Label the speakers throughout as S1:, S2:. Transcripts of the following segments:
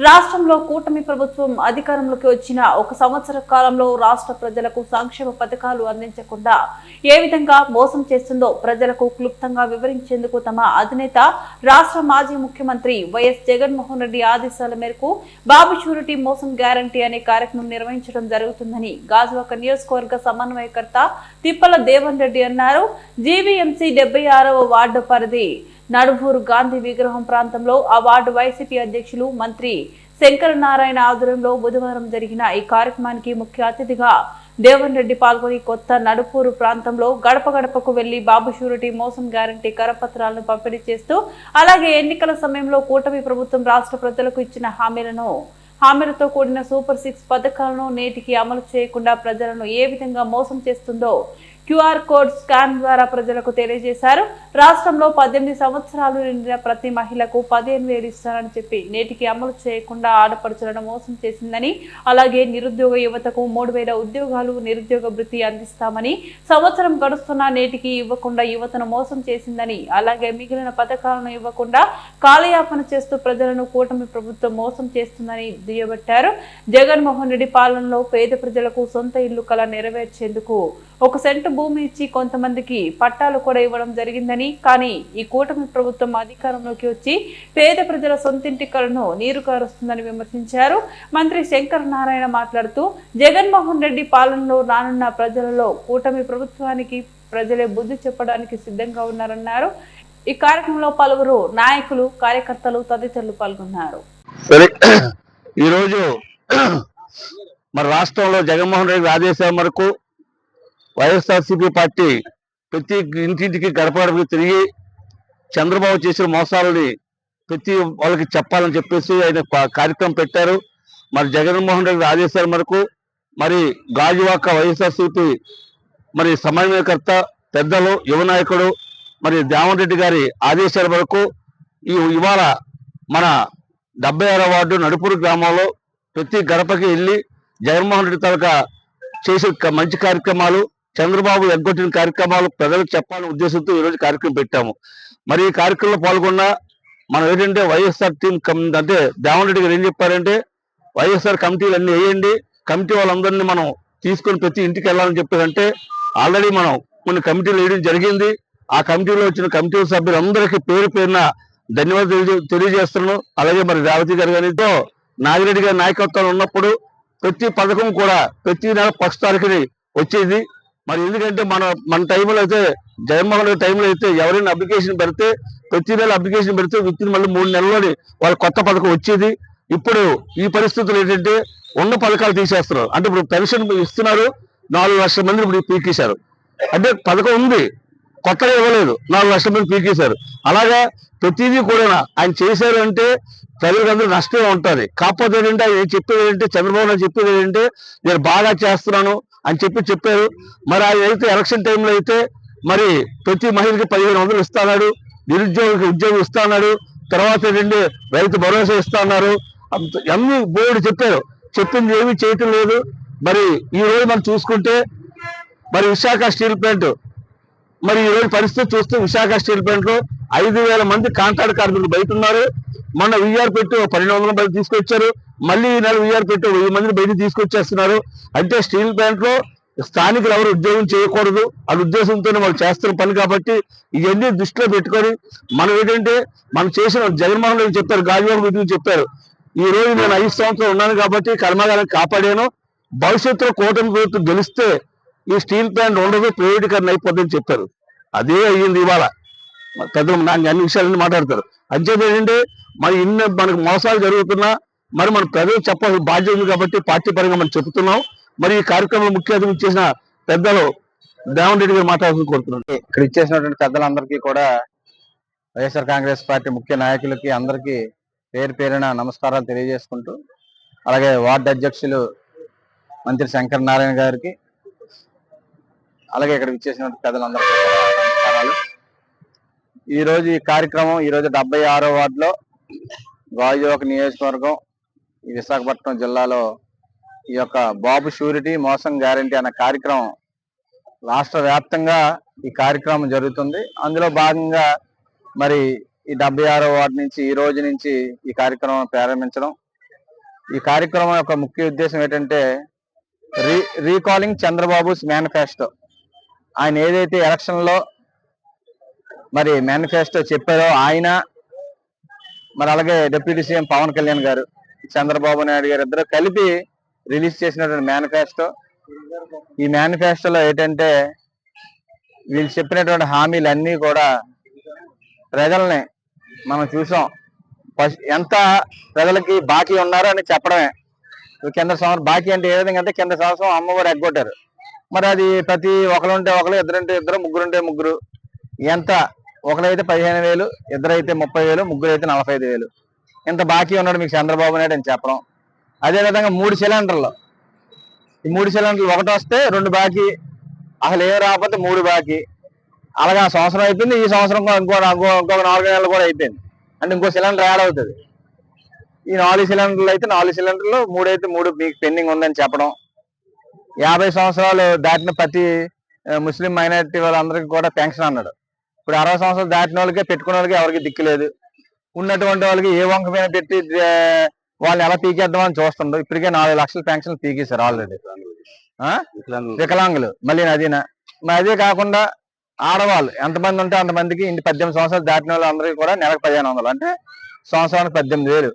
S1: రాష్ట్రంలో కూటమి ప్రభుత్వం అధికారంలోకి వచ్చిన ఒక సంవత్సర కాలంలో రాష్ట్ర ప్రజలకు సంక్షేమ పథకాలు అందించకుండా ఏ విధంగా మోసం చేస్తుందో ప్రజలకు క్లుప్తంగా వివరించేందుకు తమ అధినేత రాష్ట్ర మాజీ ముఖ్యమంత్రి వైఎస్ జగన్మోహన్ రెడ్డి ఆదేశాల మేరకు బాబు షూరిటీ మోసం గ్యారంటీ అనే కార్యక్రమం నిర్వహించడం జరుగుతుందని గాజువాక నియోజకవర్గ సమన్వయకర్త తిప్పల దేవన్ రెడ్డి అన్నారు. జీవీఎంసీ డెబ్బై ఆరవ వార్డు పరిధి నడుమూరు గాంధీ విగ్రహం ప్రాంతంలో ఆ వార్డు వైసీపీ అధ్యక్షులు మంత్రి శంకర నారాయణ ఆధ్వర్యంలో బుధవారం జరిగిన ఈ కార్యక్రమానికి ముఖ్య అతిథిగా దేవన్ రెడ్డి పాల్గొని కొత్త నడుపూరు ప్రాంతంలో గడప గడపకు వెళ్ళి బాబు షూరిటీ మోసం గ్యారంటీ కరపత్రాలను పంపిణీ చేస్తూ అలాగే ఎన్నికల సమయంలో కూటమి ప్రభుత్వం రాష్ట్ర ప్రజలకు ఇచ్చిన హామీలను హామీలతో కూడిన సూపర్ సిక్స్ పథకాలను నేటికి అమలు చేయకుండా ప్రజలను ఏ విధంగా మోసం చేస్తుందో క్యూఆర్ కోడ్ స్కాన్ ద్వారా ప్రజలకు తెలియజేశారు. రాష్ట్రంలో పద్దెనిమిది సంవత్సరాలు నిండిన ప్రతి మహిళకు పదిహేను వేలు ఇస్తారని చెప్పి నేటికి అమలు చేయకుండా ఆడపడుచులను మోసం చేసిందని అలాగే నిరుద్యోగ యువతకు మూడు వేల ఉద్యోగాలు నిరుద్యోగ వృత్తి అందిస్తామని సంవత్సరం గడుస్తున్నా నేటికి ఇవ్వకుండా యువతను మోసం చేసిందని అలాగే మిగిలిన పథకాలను ఇవ్వకుండా కాలయాపన చేస్తూ ప్రజలను కూటమి ప్రభుత్వం మోసం చేస్తుందని దుయ్యబట్టారు. జగన్మోహన్ రెడ్డి పాలనలో పేద ప్రజలకు సొంత ఇల్లు కల నెరవేర్చేందుకు ఒక సెంటు భూమి ఇచ్చి కొంతమందికి పట్టాలు కూడా ఇవ్వడం జరిగిందని కానీ ఈ కూటమి ప్రభుత్వం అధికారంలోకి వచ్చి పేద ప్రజల సొంతింటి కలను నీరు కారుస్తుందని విమర్శించారు. మంత్రి శంకర నారాయణ మాట్లాడుతూ జగన్మోహన్ రెడ్డి పాలనలో రానున్న ప్రజలలో కూటమి ప్రభుత్వానికి ప్రజలే బుద్ధి చెప్పడానికి సిద్ధంగా ఉన్నారన్నారు. ఈ కార్యక్రమంలో పలువురు నాయకులు కార్యకర్తలు తదితరులు పాల్గొన్నారు.
S2: ఈరోజు మన రాష్ట్రంలో జగన్మోహన్ రెడ్డి ఆదేశాల మేరకు వైఎస్ఆర్సీపీ పార్టీ ప్రతి ఇంటింటికి గడప తిరిగి చంద్రబాబు చేసిన మోసాలని ప్రతి వాళ్ళకి చెప్పాలని చెప్పేసి ఆయన కార్యక్రమం పెట్టారు. మరి జగన్మోహన్ రెడ్డి ఆదేశాల మేరకు మరి గాజువాక వైఎస్ఆర్సీపీ మరి సమన్వయకర్త పెద్దలు యువ నాయకుడు మరి దేవన్ రెడ్డి గారి ఆదేశాల మేరకు ఈ ఇవాళ మన డెబ్బై ఆరో వార్డు నడుపూరు గ్రామంలో ప్రతి గడపకి వెళ్ళి జగన్మోహన్ రెడ్డి తాలూకా చేసే మంచి కార్యక్రమాలు చంద్రబాబు ఎగ్గొట్టిన కార్యక్రమాలు ప్రజలకు చెప్పాలనే ఉద్దేశంతో ఈరోజు కార్యక్రమం పెట్టాము. మరి ఈ కార్యక్రమంలో పాల్గొన్న మనం ఏంటంటే వైఎస్ఆర్ టీం కమ్ అంటే దేవరెడ్డి గారు ఏం చెప్పారంటే వైఎస్ఆర్ కమిటీలు అన్ని వేయండి కమిటీ వాళ్ళందరినీ మనం తీసుకొని ప్రతి ఇంటికి వెళ్ళాలని చెప్పారంటే ఆల్రెడీ మనం కొన్ని కమిటీలు వేయడం జరిగింది. ఆ కమిటీలో వచ్చిన కమిటీ సభ్యులందరికీ పేరు పేరున ధన్యవాదాలు తెలియజేస్తున్నాను. అలాగే మరి రేవతి గారు గారితో నాగిరెడ్డి గారి నాయకత్వంలో ఉన్నప్పుడు ప్రతి పథకం కూడా ప్రతి నెల ఫస్ట్ తారీఖుని వచ్చేది. మరి ఎందుకంటే మన మన టైంలో అయితే జగన్మోహన్ రెడ్డి టైంలో అయితే ఎవరైనా అప్లికేషన్ పెడితే ప్రతి నెల అప్లికేషన్ పెడితే విత్ మళ్ళీ మూడు నెలల్లోని వాళ్ళ కొత్త పథకం వచ్చేది. ఇప్పుడు ఈ పరిస్థితులు ఏంటంటే ఉన్న పథకాలు తీసేస్తున్నారు. అంటే ఇప్పుడు పెన్షన్ ఇస్తున్నారు నాలుగు లక్షల మంది ఇప్పుడు పీకేశారు అంటే పథకం ఉంది కొత్తగా ఇవ్వలేదు నాలుగు లక్షల మంది పీకేశారు అలాగా ప్రతిదీ కూడా ఆయన చేశారు అంటే ప్రజలందరూ నష్టమే ఉంటుంది. కాకపోతే ఏంటంటే ఆయన చెప్పేది ఏంటంటే చంద్రబాబు నాయుడు చెప్పేది ఏంటంటే నేను బాగా చేస్తున్నాను అని చెప్పి చెప్పారు. మరి ఆయన అయితే ఎలక్షన్ టైంలో అయితే మరి ప్రతి మహిళకి పదిహేను వందలు ఇస్తాడు నిరుద్యోగికి ఉద్యోగం ఇస్తాడు తర్వాత ఏంటంటే రైతు భరోసా ఇస్తాన్నారు అన్ని బోర్డు చెప్పారు. చెప్పింది ఏమీ చేయటం లేదు. మరి ఈ రోజు మనం చూసుకుంటే మరి విశాఖ స్టీల్ ప్లాంట్ మరి ఈ రోజు పరిస్థితి చూస్తే విశాఖ స్టీల్ ప్లాంట్లో ఐదు వేల మంది కాంట్రాక్ట్ కార్మికులు బయట ఉన్నారు. మొన్న విఆర్ పెట్టి ఒక పన్నెండు వందల మంది తీసుకొచ్చారు. మళ్ళీ ఈ నెల విఆర్ పెట్టి వెయ్యి మందిని బయట తీసుకొచ్చేస్తున్నారు. అంటే స్టీల్ ప్లాంట్లో స్థానికులు ఎవరు ఉద్యోగం చేయకూడదు. ఆ ఉద్దేశంతోనే వాళ్ళు చేస్తున్న పని కాబట్టి ఇవన్నీ దృష్టిలో పెట్టుకొని మనం ఏంటంటే మనం చేసిన జగన్మోహన్ రెడ్డి చెప్పారు గాజువాక గురించి చెప్పారు. ఈ రోజు నేను ఐదు సంవత్సరాలు ఉన్నాను కాబట్టి కర్మాగారాన్ని కాపాడాను. భవిష్యత్తులో కూటమి ప్రభుత్వం గెలిస్తే ఈ స్టీల్ ప్లాంట్ ఉండదు ప్రైవేటీకరణ అయిపోతుందని చెప్పారు. అదే అయ్యింది ఇవాళ. పెద్దలు నాకు అన్ని విషయాలన్నీ మాట్లాడతారు. అంచేది మరి ఇన్ని మనకు మోసాలు జరుగుతున్నా మరి మన ప్రజలు చెప్పాల్సిన బాధ్యత ఉంది కాబట్టి పార్టీ పరంగా మనం చెబుతున్నాం. మరి ఈ కార్యక్రమంలో ముఖ్య అతిథి చేసిన పెద్దలు దేవన్ రెడ్డి గారు మాట్లాడాలని కోరుతున్నాను.
S3: ఇక్కడ ఇచ్చేసినటువంటి పెద్దలందరికీ కూడా వైఎస్ఆర్ కాంగ్రెస్ పార్టీ ముఖ్య నాయకులకి అందరికీ పేరు పేరున నమస్కారాలు తెలియజేసుకుంటూ అలాగే వార్డు అధ్యక్షులు మంత్రి శంకర్ నారాయణ గారికి అలాగే ఇక్కడ ఇచ్చేసినటువంటి పెద్దలందరికీ నమస్కారాలు. ఈ రోజు ఈ కార్యక్రమం ఈ రోజు డెబ్బై ఆరో వార్డులో గాజువాక నియోజకవర్గం ఈ విశాఖపట్నం జిల్లాలో ఈ యొక్క బాబు షూరిటీ మోసం గ్యారంటీ అనే కార్యక్రమం రాష్ట్ర వ్యాప్తంగా ఈ కార్యక్రమం జరుగుతుంది. అందులో భాగంగా మరి ఈ డెబ్బై ఆరో వార్డు నుంచి ఈ రోజు నుంచి ఈ కార్యక్రమం ప్రారంభించడం. ఈ కార్యక్రమం యొక్క ముఖ్య ఉద్దేశం ఏంటంటే రీ రీకాలింగ్ చంద్రబాబు మేనిఫెస్టో. ఆయన ఏదైతే ఎలక్షన్లో మరి మేనిఫెస్టో చెప్పారో ఆయన మరి అలాగే డిప్యూటీ సీఎం పవన్ కళ్యాణ్ గారు చంద్రబాబు నాయుడు గారు ఇద్దరు కలిపి రిలీజ్ చేసినటువంటి మేనిఫెస్టో. ఈ మేనిఫెస్టోలో ఏంటంటే వీళ్ళు చెప్పినటువంటి హామీలు అన్నీ కూడా ప్రజల్ని మనం చూసాం. ఎంత ప్రజలకి బాకీ ఉన్నారు అని చెప్పడమే. కింద సంవత్సరం బాకీ అంటే ఏ విధంగా అంటే కింద సంవత్సరం అమ్మఒడి ఎగ్గొట్టారు. మరి అది ప్రతి ఒకరుంటే ఒకరు ఇద్దరుంటే ఇద్దరు ముగ్గురుంటే ముగ్గురు ఎంత ఒకరైతే పదిహేను వేలు ఇద్దరైతే ముప్పై వేలు ముగ్గురు అయితే నలభై ఐదు వేలు. ఇంత బాకీ ఉన్నాడు మీకు చంద్రబాబు నాయుడు అని చెప్పడం. అదేవిధంగా మూడు సిలిండర్లు. ఈ మూడు సిలిండర్లు ఒకటి వస్తే రెండు బాకీ అసలు ఏం రాకపోతే మూడు బాకీ. అలాగే ఆ సంవత్సరం అయిపోయింది ఈ సంవత్సరం కూడా ఇంకో ఇంకో ఇంకొక నాలుగు నెలలు కూడా అయిపోయింది. అంటే ఇంకో సిలిండర్ యాడ్ అవుతుంది. ఈ నాలుగు సిలిండర్లు అయితే నాలుగు సిలిండర్లు మూడు అయితే మూడు మీకు పెండింగ్ ఉందని చెప్పడం. యాభై సంవత్సరాలు దాటిన ప్రతి ముస్లిం మైనారిటీ వాళ్ళందరికీ కూడా పెన్షన్ అన్నాడు. ఇప్పుడు అరవై సంవత్సరాలు దాటిన వాళ్ళకి పెట్టుకున్న వాళ్ళకి ఎవరికి దిక్కు లేదు. ఉన్నటువంటి వాళ్ళకి ఏ వంక మీద పెట్టి వాళ్ళని ఎలా పీకేద్దామని చూస్తుండ్రు? ఇప్పటికే నాలుగు లక్షల పెన్షన్ పీకేశారు ఆల్రెడీ. వికలాంగులు. మళ్ళీ అదినా మరి అదే కాకుండా ఆడవాళ్ళు ఎంతమంది ఉంటే అంతమందికి ఇంటి పద్దెనిమిది సంవత్సరాలు దాటిన వాళ్ళందరికీ కూడా నెలకు పదిహేను వందలు. అంటే సంవత్సరానికి పద్దెనిమిది వేలు.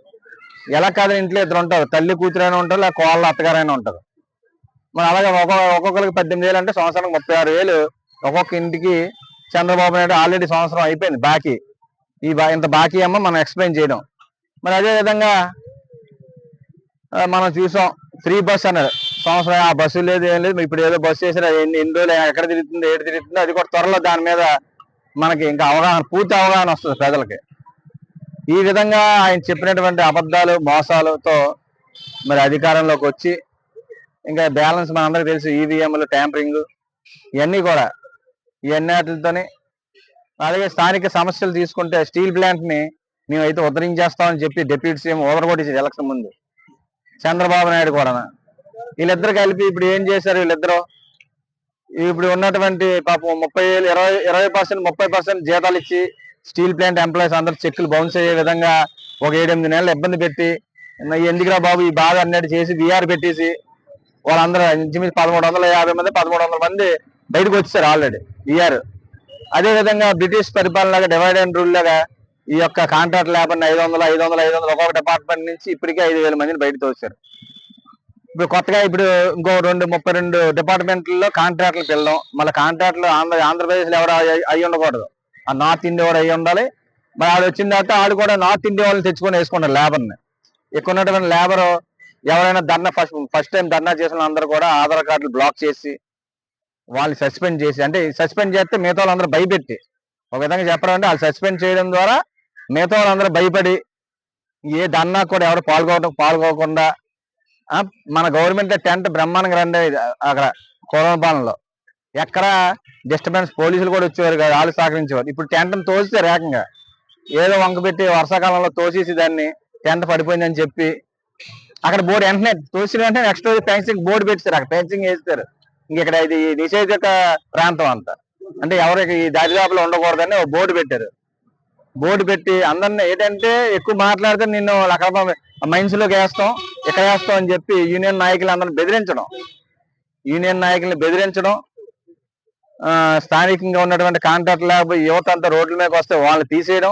S3: ఎలా కాదు ఇంట్లో ఇద్దరు ఉంటారు. తల్లి కూతురైనా ఉంటారు లేక కోళ్ళ అత్తగారైనా ఉంటారు. మరి అలాగే ఒక్కొక్క ఒక్కొక్కరికి పద్దెనిమిది వేలు అంటే సంవత్సరానికి ముప్పై ఆరు వేలు. ఒక్కొక్క ఇంటికి చంద్రబాబు నాయుడు ఆల్రెడీ సంవత్సరం అయిపోయింది బాకీ. ఈ ఇంత బాకీ అమ్మ మనం ఎక్స్ప్లెయిన్ చేయడం. మరి అదే విధంగా మనం చూసాం ఫ్రీ బస్ అన్నారు. సంవత్సరం ఆ బస్సు లేదు ఏం లేదు ఇప్పుడు ఏదో బస్సు చేసారు ఎన్ని ఎన్ని రోజులు ఎక్కడ తిరుగుతుంది ఏడు తిరుగుతుంది అది కూడా త్వరలో దాని మీద మనకి ఇంకా అవగాహన పూర్తి అవగాహన వస్తుంది ప్రజలకి. ఈ విధంగా ఆయన చెప్పినటువంటి అబద్ధాలు మోసాలతో మరి అధికారంలోకి వచ్చి ఇంకా బ్యాలెన్స్ మనందరికీ తెలుసు ఈవీఎంలు ట్యాంపరింగ్ ఇవన్నీ కూడా ఇవన్నీ వాటితోని అలాగే స్థానిక సమస్యలు తీసుకుంటే స్టీల్ ప్లాంట్ని మేమైతే ఉద్ధరించేస్తామని చెప్పి డిప్యూటీ సీఎం ఓదరగొట్టేసి ఎలక్షన్ ముందు. చంద్రబాబు నాయుడు కూడా వీళ్ళిద్దరు కలిపి ఇప్పుడు ఏం చేశారు వీళ్ళిద్దరు? ఇప్పుడు ఉన్నటువంటి పాపం ముప్పై వేలు ఇరవై ఇరవై పర్సెంట్ ముప్పై పర్సెంట్ జీతాలు ఇచ్చి స్టీల్ ప్లాంట్ ఎంప్లాయీస్ అందరు చెక్కులు బౌన్స్ అయ్యే విధంగా ఒక ఏడెనిమిది నెలలు ఇబ్బంది పెట్టి ఎందుకురా బాబు ఈ బాధ అన్నట్టు చేసి విఆర్ పెట్టేసి వాళ్ళందరూ ఇంచుమించు పదమూడు వందల యాభై మంది పదమూడు వందల మంది బయటకు వచ్చేసారు ఆల్రెడీ విఆర్ అదే విధంగా బ్రిటిష్ పరిపాలనగా డివైడ్ అండ్ రూల్ లాగా ఈ యొక్క కాంట్రాక్ట్ లేబర్ని ఐదు వందలు ఐదు వందలు ఐదు వందలు ఒక్కొక్క డిపార్ట్మెంట్ నుంచి ఇప్పటికే ఐదు వేల మందిని బయట తోచారు ఇప్పుడు కొత్తగా ఇప్పుడు ఇంకో రెండు ముప్పై రెండు డిపార్ట్మెంట్లలో కాంట్రాక్ట్లు పిల్లడం మళ్ళీ కాంట్రాక్ట్లు ఆంధ్ర ఆంధ్రప్రదేశ్లో ఎవరు అయ్యి- ఉండకూడదు. ఆ నార్త్ ఇండియా కూడా అయి ఉండాలి. మరి ఆడు వచ్చిన తర్వాత ఆడు కూడా నార్త్ ఇండియా వాళ్ళని తెచ్చుకొని వేసుకున్నారు లేబర్ని ఇక్కడ ఉన్నటువంటి లేబర్ ఎవరైనా ధర్నా ఫస్ట్ ఫస్ట్ టైం ధర్నా చేసిన అందరూ కూడా ఆధార్ కార్డులు బ్లాక్ చేసి వాళ్ళు సస్పెండ్ చేసి అంటే సస్పెండ్ చేస్తే మిగతా వాళ్ళందరూ భయపెట్టి ఒక విధంగా చెప్పడం అంటే వాళ్ళు సస్పెండ్ చేయడం ద్వారా మిగతా వాళ్ళందరూ భయపడి ఏ దన్నా కూడా ఎవరు పాల్గొనడం పాల్గొకుండా మన గవర్నమెంట్ టెంట్ బ్రహ్మాండంగా రండి అక్కడ కరోనా పాలనలో. ఎక్కడ డిస్టర్బెన్స్ పోలీసులు కూడా వచ్చేవారు కాదు వాళ్ళు సహకరించేవారు. ఇప్పుడు టెంట్ను తోసితే ఏకంగా. ఏదో వంక పెట్టి వర్షాకాలంలో తోసేసి దాన్ని టెంట్ పడిపోయిందని చెప్పి అక్కడ బోర్డు వెంటనే తోసిన వెంటనే నెక్స్ట్ రోజు ఫెన్సింగ్ బోర్డు పెట్టారు అక్కడ ఫెన్సింగ్ వేస్తారు ఇక్కడ ఇది నిషేధిత ప్రాంతం అంతా. అంటే ఎవరికి ఈ దరిదాపులో ఉండకూడదని ఒక బోర్డు పెట్టారు. బోర్డు పెట్టి అందరిని ఏంటంటే ఎక్కువ మాట్లాడితే నిన్ను అక్కడ మైన్స్లోకి వేస్తాం ఇక్కడ వేస్తాం అని చెప్పి యూనియన్ నాయకులు అందరిని బెదిరించడం. యూనియన్ నాయకుల్ని బెదిరించడం. స్థానికంగా ఉన్నటువంటి కాంట్రాక్ట్ లేకపోతే యువత అంతా రోడ్ల మీదకి వస్తే వాళ్ళని తీసేయడం.